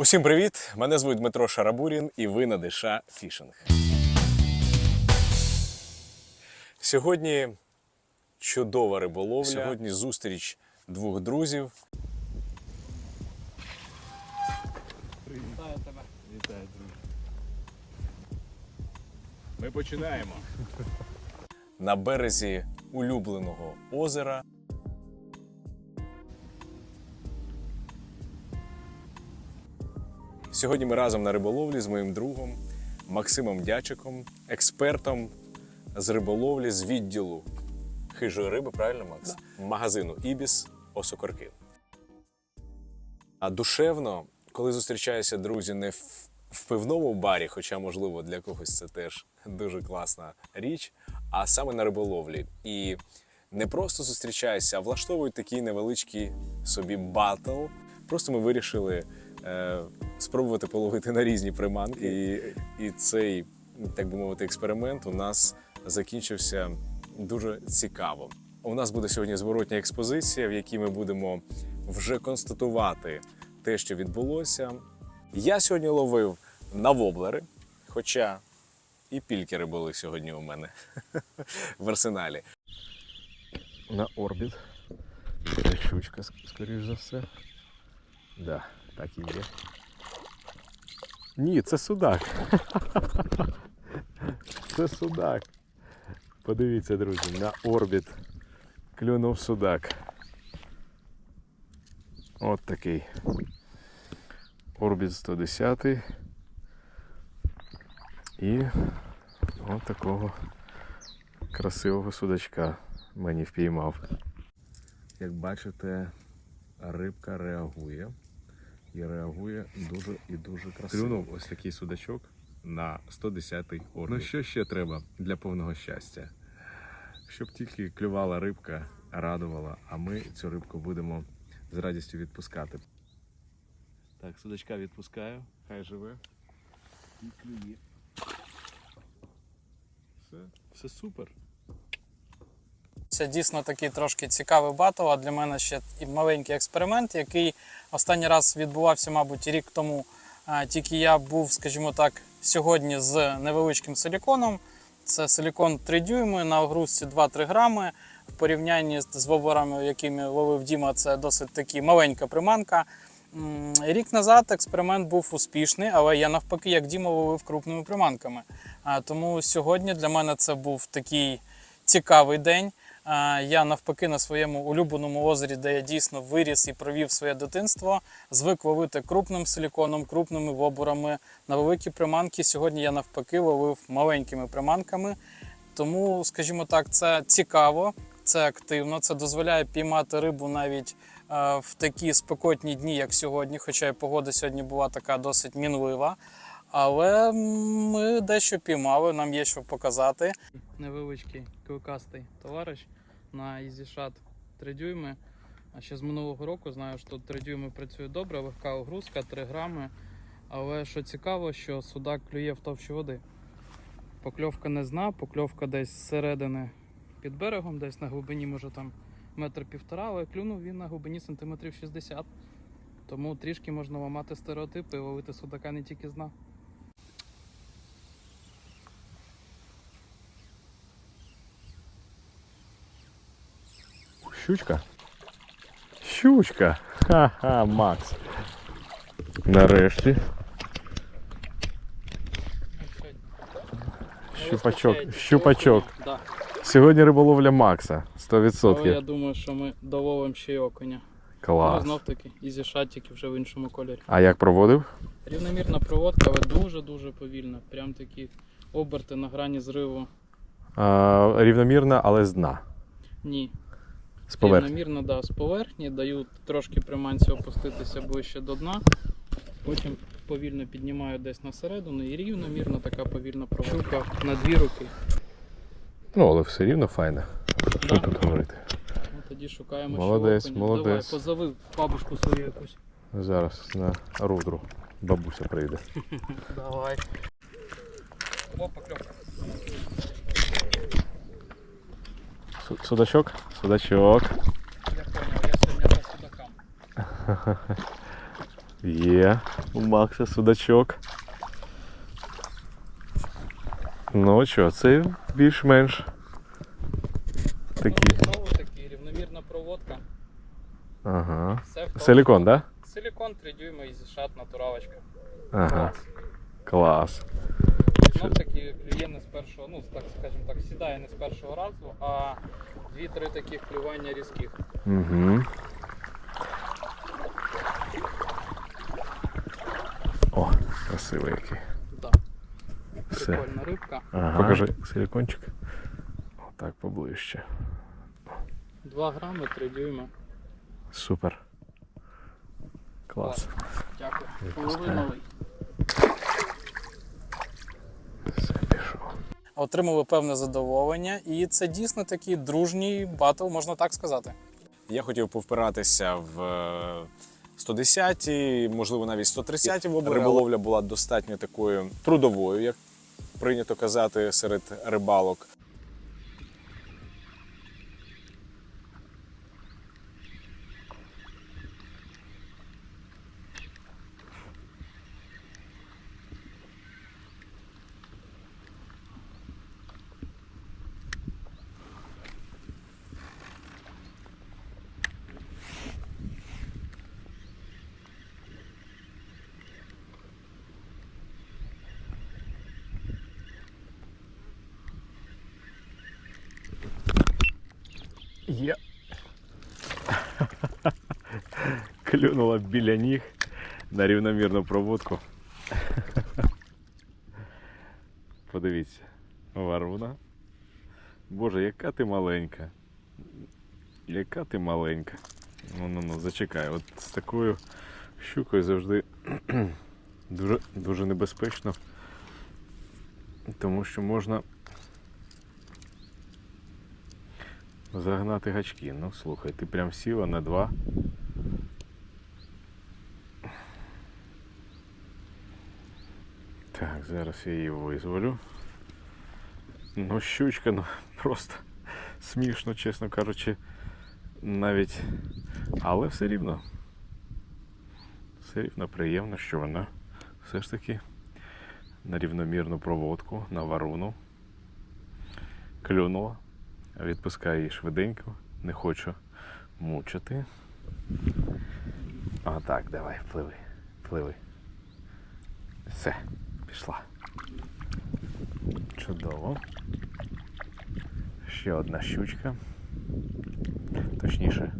Усім привіт! Мене звуть Дмитро Шарабурін і ви на ДШ Фішинг. Сьогодні чудова риболовля. Сьогодні зустріч двох друзів. Вітаю тебе. Вітаю, друзі. Ми починаємо. На березі улюбленого озера. Сьогодні ми разом на риболовлі з моїм другом Максимом Дячиком, експертом з риболовлі з відділу хижої риби, правильно, Макс? Магазину Ібіс Осокорки. А душевно, коли зустрічаються друзі не в, в пивному барі, хоча, можливо, для когось це теж дуже класна річ, а саме на риболовлі. І не просто зустрічаються, а влаштовують такий невеличкий собі батл. Просто ми вирішили спробувати половити на різні приманки. І, і цей, так би мовити, експеримент у нас закінчився дуже цікаво. У нас буде сьогодні зворотня експозиція, в якій ми будемо вже констатувати те, що відбулося. Я сьогодні ловив на воблери, хоча і пількери були сьогодні у мене в арсеналі. на орбіт. Щучка, скоріш за все. Да, так і є. Ні, це судак. Це судак. Подивіться, друзі, на орбіт клюнув судак. От такий. Орбіт 110. І от такого красивого судачка мені впіймав. Як бачите, рибка реагує. І реагує дуже і дуже красиво. Клюнув ось такий судачок на 110-й орбіт. Ну що ще треба для повного щастя? Щоб тільки клювала рибка, радувала, а ми цю рибку будемо з радістю відпускати. Так, судачка відпускаю, хай живе. І клює. Все, все супер. Це дійсно такий трошки цікавий батл, а для мене ще і маленький експеримент, який останній раз відбувався, мабуть, рік тому. Тільки я був, скажімо так, сьогодні з невеличким силіконом. Це силікон 3 дюйми на огрузці 2-3 грами. В порівнянні з- воблерами, якими ловив Діма, це досить таки маленька приманка. Рік назад експеримент був успішний, але я навпаки, як Діма, ловив крупними приманками. Тому сьогодні для мене це був такий цікавий день. Я навпаки на своєму улюбленому озері, де я дійсно виріс і провів своє дитинство, звик ловити крупним силіконом, крупними вобурами на великі приманки. Сьогодні я навпаки ловив маленькими приманками. Тому, скажімо так, це цікаво, це активно, це дозволяє піймати рибу навіть е, в такі спекотні дні, як сьогодні. Хоча і погода сьогодні була така досить мінлива. Але ми дещо піймали, нам є що показати. Невеличкий кликастий товариш на EasyShot 3 дюйми. А ще з минулого року знаю, що 3 дюйми працює добре, легка огрузка, 3 грами. Але що цікаво, що судак клює в товщі води. Покльовка не зна, покльовка десь зсередини під берегом, десь на глибині, може там метр півтора, але клюнув він на глибині сантиметрів 60. Тому трішки можна ламати стереотипи і ловити судака не тільки з дна. Щучка? Щучка! Ха-ха, Макс. Нарешті. Щупачок. Щупачок. Сьогодні риболовля Макса. Але я 100%. думаю, що ми доловимо ще й окуня. Клас. знов таки, ізі шатики вже в іншому кольорі. А як проводив? Рівномірна проводка, але дуже-дуже повільна. Прям такі оберти на грані зриву. А, рівномірна, але з дна. Ні. З поверхні. Рівномірно, да, з поверхні, даю трошки приманці опуститися ближче до дна. Потім повільно піднімаю десь на середину і рівномірно така повільна проводка на дві руки. Ну, але все рівно файно. Що Да. тут говорити? Ну, тоді шукаємо Молодець, окуня. молодець. Давай, позови бабушку свою якусь. Зараз на рудру бабуся прийде. Давай. О, покльовка. Судачок? Судачок. Я понял, я сьогодні за судакам. Є у Макса судачок. Ну що, це більш-менш такі. Знову таки рівномірна проводка. Ага. Все в. Силікон, так? Да? Силікон 3 дюйма і зішат натуралочка. Ага. Клас. Знов таки клює не з першого, ну так скажімо так, сідає не з першого разу, а дві-три таких клювання різких. Угу. О, красивий який. Да. Все. Прикольна рибка. Ага. Покажи силикончик. Отак поближче. 2 грами, 3 дюйма. Супер. Клас. Дякую. Половиновий. Все, пішов. Отримали певне задоволення, і це дійсно такий дружній батл, можна так сказати. Я хотів повпиратися в е, 110-ті, можливо, навіть 130-ті воблери. Риболовля була достатньо такою трудовою, як прийнято казати серед рибалок. Є. Клюнула біля ніг на рівномірну проводку. Подивіться, варуна. Боже, яка ти маленька. Яка ти маленька. Ну ну ну, зачекай. От з такою щукою завжди дуже, дуже небезпечно. Тому що можна Загнати гачки. Ну слухай, ти прям сіла на два. Так, зараз я її визволю. Ну, щучка, ну просто смішно, чесно кажучи, навіть. Але все рівно. Все рівно приємно, що вона все ж таки на рівномірну проводку, на варуну клюнула. Відпускаю її швиденько, не хочу мучити. А так, давай, пливи, пливи. Все, пішла. Чудово. Ще одна щучка. Точніше,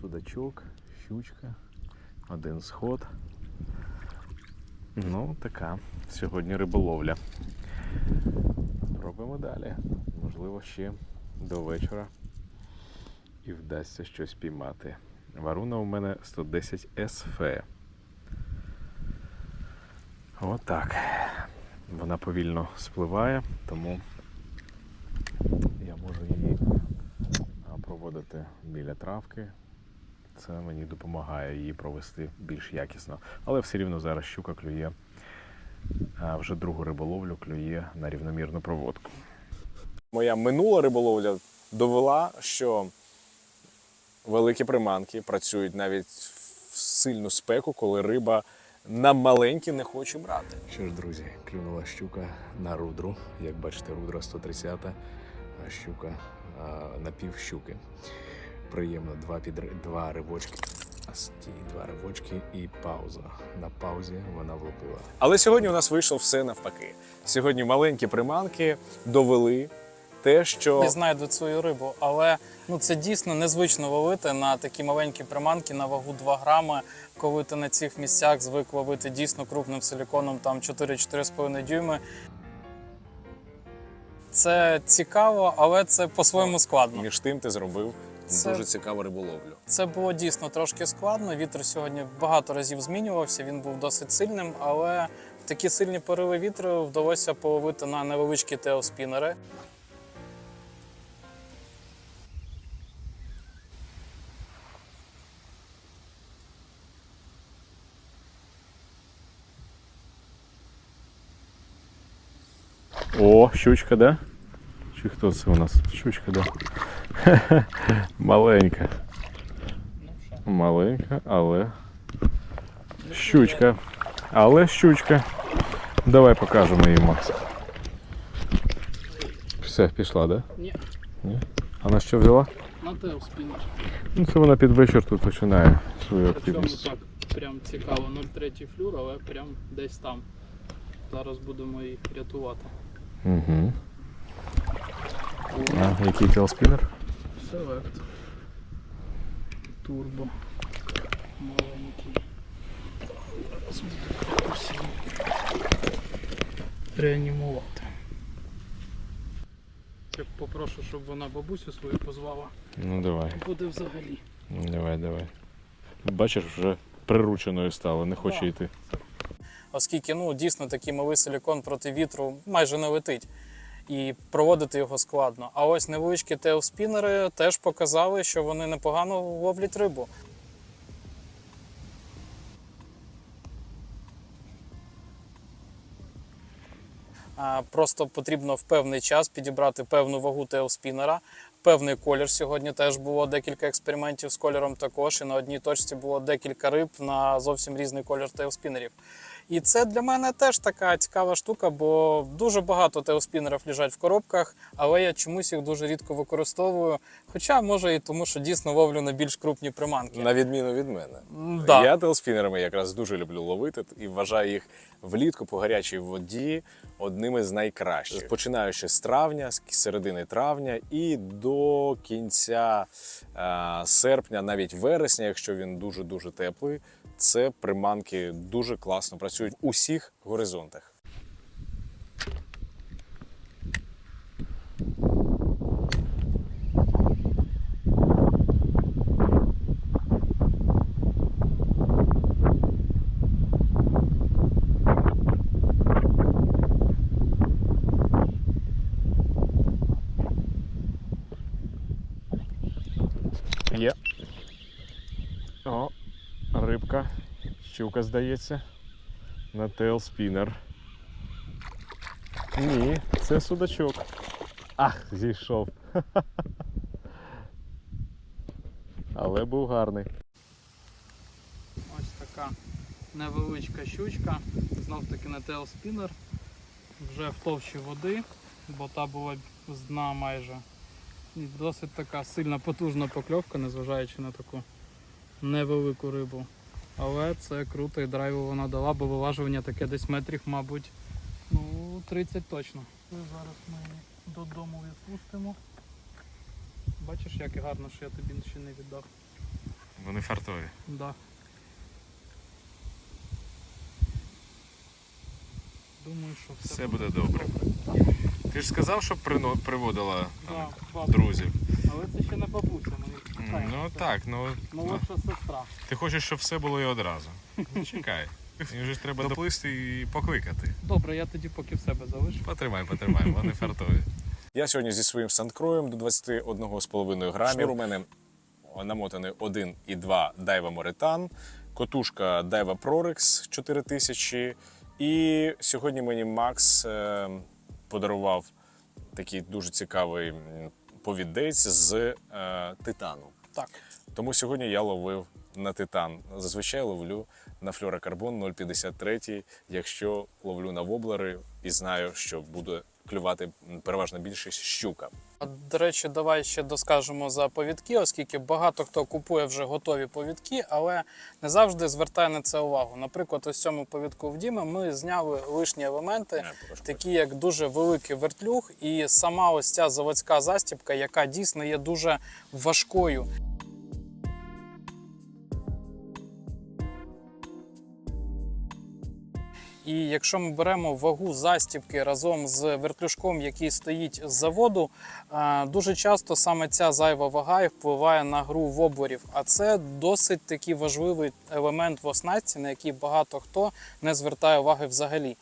судачок, щучка, один сход. Ну, така сьогодні риболовля. Робимо далі. Можливо, ще до вечора і вдасться щось піймати. Варуна у мене 110 СФ. Отак. Вона повільно спливає, тому я можу її проводити біля травки. Це мені допомагає її провести більш якісно. Але все рівно зараз щука клює. А вже другу риболовлю клює на рівномірну проводку. Моя минула риболовля довела, що великі приманки працюють навіть в сильну спеку, коли риба на маленькі не хоче брати. Що ж, друзі, клюнула щука на рудру. Як бачите, рудра 130, а щука а, на пів щуки. Приємно, два, підри... два ривочки. А стій, два ривочки і пауза. На паузі вона влупила. Але сьогодні у нас вийшло все навпаки. Сьогодні маленькі приманки довели те, що І знайдуть свою рибу, але ну це дійсно незвично ловити на такі маленькі приманки на вагу 2 грами, коли ти на цих місцях звик ловити дійсно крупним силіконом там 4-4,5 дюйми. Це цікаво, але це по-своєму складно. між тим ти зробив Це- дуже цікаву риболовлю. Це було дійсно трошки складно. Вітер сьогодні багато разів змінювався. Він був досить сильним, але такі сильні пориви вітру вдалося половити на невеличкі теоспінери. Щучка, да? Чи хто це у нас? Щучка, да? Маленька. Маленька, але Щучка. Але щучка. Давай покажемо її, Макс. Все, пішла? Да? Ні, Ні? А на що взяла? на спінер. Ну, це вона під вечір тут починає свою Причому так, прям цікаво, 0,3 флюр, але прям десь там. Зараз будемо їх рятувати. Угу. А, який телспінер? Селект. Турбо. Маленький. Реанімувати. Я попрошу, щоб вона бабусю свою позвала. Ну давай, Буде взагалі. давай, давай. Бачиш, вже прирученою стало, не хоче йти. Оскільки ну, дійсно такий малий силікон проти вітру майже не летить. І проводити його складно. А ось невеличкі тейлспінери теж показали, що вони непогано ловлять рибу. Просто потрібно в певний час підібрати певну вагу тейлспінера, певний колір. Сьогодні теж було декілька експериментів з кольором також. І на одній точці було декілька риб на зовсім різний колір тейлспінерів. І це для мене теж така цікава штука, бо дуже багато теоспінерів лежать в коробках, але я чомусь їх дуже рідко використовую. Хоча може і тому, що дійсно ловлю на більш крупні приманки. На відміну від мене. Да. Я теоспінерами якраз дуже люблю ловити і вважаю їх влітку по гарячій воді одними з найкращих. Починаючи з травня, з середини травня і до кінця е, серпня, навіть вересня, якщо він дуже дуже теплий, це приманки дуже класно працюють в усіх горизонтах. Є. О, рибка. Щука, здається. На тейлспінер. Ні, це судачок. Ах, зійшов. Але був гарний. Ось така невеличка щучка. Знов таки на тейлспінер. Вже в товщі води, бо та була з дна майже. І досить така сильна потужна покльовка, незважаючи на таку невелику рибу. Але це круто і драйву вона дала, бо виважування таке десь метрів, мабуть, ну, 30 точно. Зараз ми її додому відпустимо. Бачиш, як і гарно, що я тобі ще не віддав. Вони фартові. Да. Думаю, що все, Все буде добре. Ти ж сказав, що прино- приводила Да, друзів. Але це ще не бабуся, мені чекає. Ну так, ну Молодша сестра. ти хочеш, щоб все було і одразу. Ну, Чекай. Їм же ж треба доплисти і покликати. Добре, я тоді поки в себе залишу. Потримай, потримай, вони фартові. Я сьогодні зі своїм сандкроєм до 21,5 грамів. Шнур у мене намотаний 1,2 Daiwa Moritan, котушка Daiwa Prorex 4000. І сьогодні мені Макс е, подарував такий дуже цікавий повідець з е, титану. Так. Тому сьогодні я ловив на титан. Зазвичай ловлю на флюорокарбон 0,53, якщо ловлю на воблери і знаю, що буде клювати м, переважно більшість щука. А, До речі, давай ще доскажемо за повідки, оскільки багато хто купує вже готові повідки, але не завжди звертає на це увагу. Наприклад, ось цьому повідку в Діми ми зняли лишні елементи, прошу, такі як дуже великий вертлюг, і сама ось ця заводська застібка, яка дійсно є дуже важкою. І якщо ми беремо вагу застібки разом з вертлюжком, який стоїть з заводу, е, дуже часто саме ця зайва вага і впливає на гру воблерів. А це досить такий важливий елемент в оснастці, на який багато хто не звертає уваги взагалі.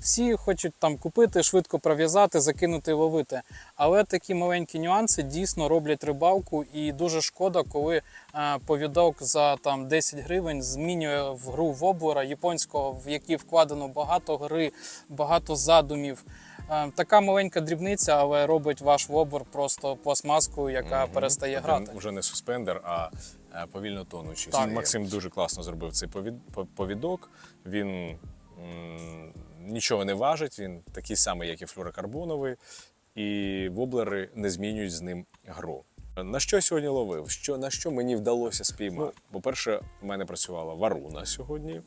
Всі хочуть там купити, швидко пров'язати, закинути і ловити. Але такі маленькі нюанси дійсно роблять рибалку, і дуже шкода, коли е, повідок за там 10 гривень змінює в гру воблера японського, в який вкладено багато гри, багато задумів. Е, Така маленька дрібниця, але робить ваш воблер просто пластмаскою, яка Мгм. перестає Він грати. Вже не суспендер, а е, повільно тонучий. Так. Максим дуже класно зробив цей повід- повідок. Він нічого не важить, він такий самий, як і флюорокарбоновий, і воблери не змінюють з ним гру. На що я сьогодні ловив? Що, на що мені вдалося спіймати? По-перше, в мене працювала варуна сьогодні.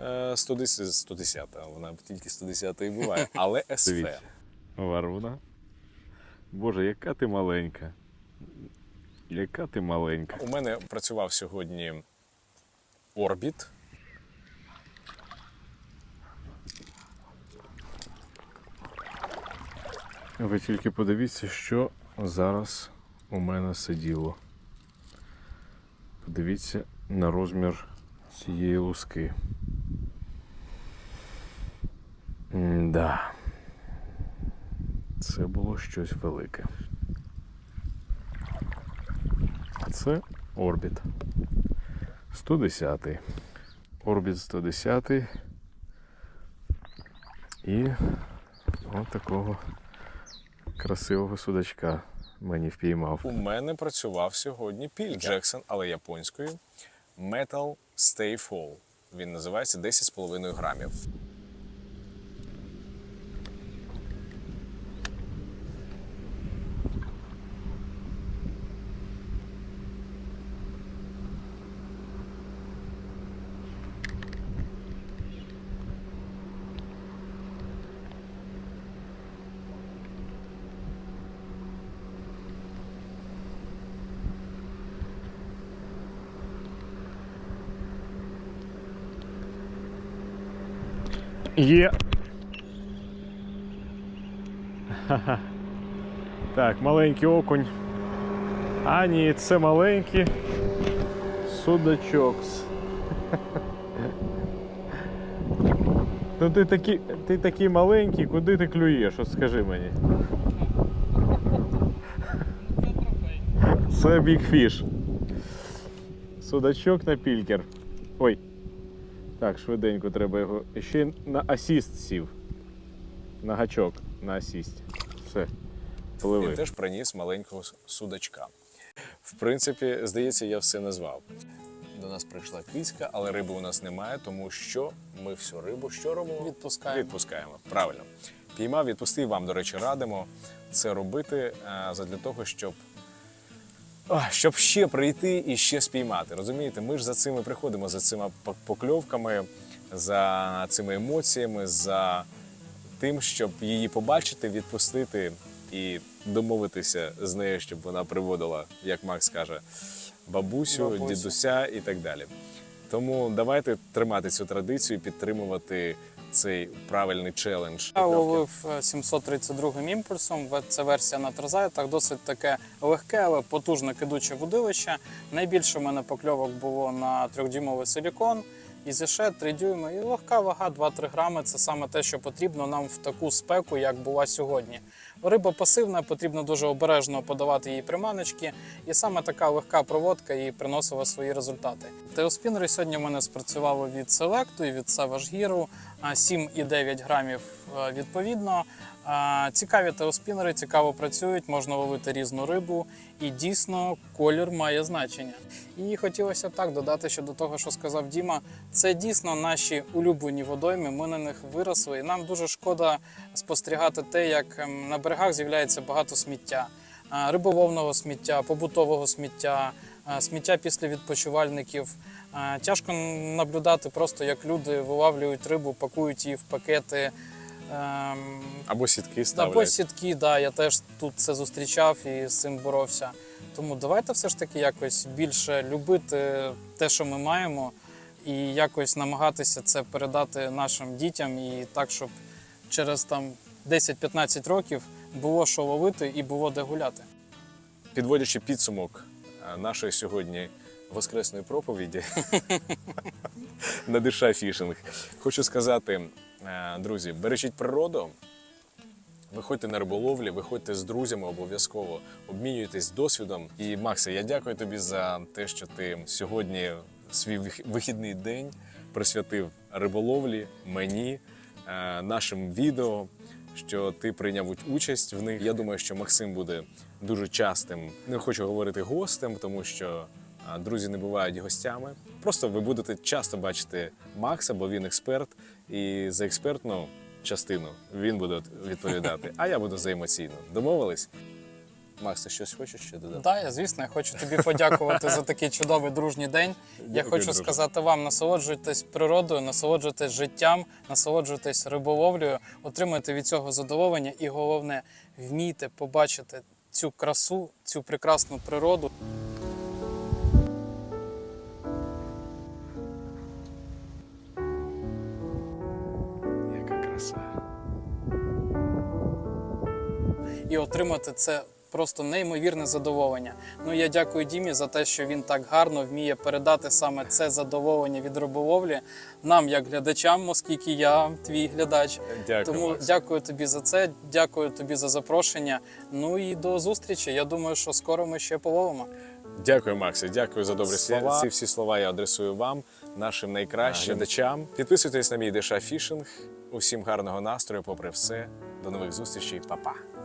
е, 110, 110, вона тільки 110 і буває, але СФ. Варуна. Боже, яка ти маленька. Яка ти маленька. У мене працював сьогодні орбіт. Ви тільки подивіться, що зараз у мене сиділо. Подивіться на розмір цієї луски. Да. Це було щось велике. Це орбіт. 110. Орбіт 110. І от такого красивого судачка мені впіймав. У мене працював сьогодні Піль Джексон, але японською. Metal Stay Fall. Він називається 10,5 грамів. Є. Так, маленький окунь. А ні, це маленький судачок. Ну ти такий, ти такий маленький, куди ти клюєш? От скажи мені. Це бігфіш. Судачок на пількер. Ой. Так, швиденько треба його. Ще й на асіст сів. На гачок на асіст. Все. Він Пливи. теж приніс маленького судачка. В принципі, здається, я все назвав. До нас прийшла кицька, але риби у нас немає, тому що ми всю рибу що робимо? Відпускаємо. Відпускаємо. Правильно. Піймав, відпустив. Вам, до речі, радимо це робити е, задля того, щоб. Щоб ще прийти і ще спіймати. Розумієте, ми ж за цими приходимо, за цими покльовками, за цими емоціями, за тим, щоб її побачити, відпустити і домовитися з нею, щоб вона приводила, як Макс каже, бабусю, Бабусю. дідуся і так далі. Тому давайте тримати цю традицію, підтримувати цей правильний челендж. Я ловив е, 732 імпульсом. Це версія на трозайтах, досить таке легке, але потужне кидуче водилище. Найбільше в мене покльовок було на трьохдюймовий силікон. І зіше 3 дюйми, і легка вага 2-3 грами це саме те, що потрібно нам в таку спеку, як була сьогодні. Риба пасивна, потрібно дуже обережно подавати їй приманочки, і саме така легка проводка і приносила свої результати. Теоспінери сьогодні в мене спрацювали від селекту і від Savage Hero, 7,9 грамів е, відповідно. Цікаві теоспінери, цікаво працюють, можна ловити різну рибу, і дійсно колір має значення. І хотілося так додати ще до того, що сказав Діма. Це дійсно наші улюблені водойми. Ми на них виросли, і нам дуже шкода спостерігати те, як ем, на берегах з'являється багато сміття. Риболовного сміття, побутового сміття, сміття після відпочивальників. Тяжко наблюдати просто, як люди вилавлюють рибу, пакують її в пакети. ем, Або сітки або ставлять. сітки, да, я теж тут це зустрічав і з цим боровся. Тому давайте все ж таки якось більше любити те, що ми маємо, і якось намагатися це передати нашим дітям, і так, щоб через там 10-15 років було що ловити і було де гуляти. Підводячи підсумок е, нашої сьогодні воскресної проповіді на диша фішинг, хочу сказати, е, друзі, бережіть природу. Виходьте на риболовлі, виходьте з друзями обов'язково, обмінюйтесь досвідом. І Максе, я дякую тобі за те, що ти сьогодні свій вихідний день присвятив риболовлі, мені, е, нашим відео, що ти прийняв участь в них. Я думаю, що Максим буде дуже частим. Не хочу говорити гостем, тому що друзі не бувають гостями. Просто ви будете часто бачити Макса, бо він експерт, і за експертну частину він буде відповідати, а я буду за емоційну. Домовились? Макс, ти щось хочеш ще додати? Да, я звісно, я хочу тобі подякувати за такий чудовий дружній день. Я Дякую, хочу друже. сказати вам: насолоджуйтесь природою, насолоджуйтесь життям, насолоджуйтесь риболовлею, отримуйте від цього задоволення, і головне, вмійте побачити цю красу, цю прекрасну природу. І отримати це просто неймовірне задоволення. Ну я дякую Дімі за те, що він так гарно вміє передати саме це задоволення від риболовлі нам, як глядачам, оскільки я твій глядач. Дякую, Тому Макс. дякую тобі за це. Дякую тобі за запрошення. Ну і до зустрічі. Я думаю, що скоро ми ще половимо. Дякую, Максе. Дякую за добрі Слова. слова. Ці всі слова я адресую вам, нашим найкращим глядачам. Підписуйтесь на мій Деша Фішинг. Усім гарного настрою, попри все. До нових зустрічей, Па-па.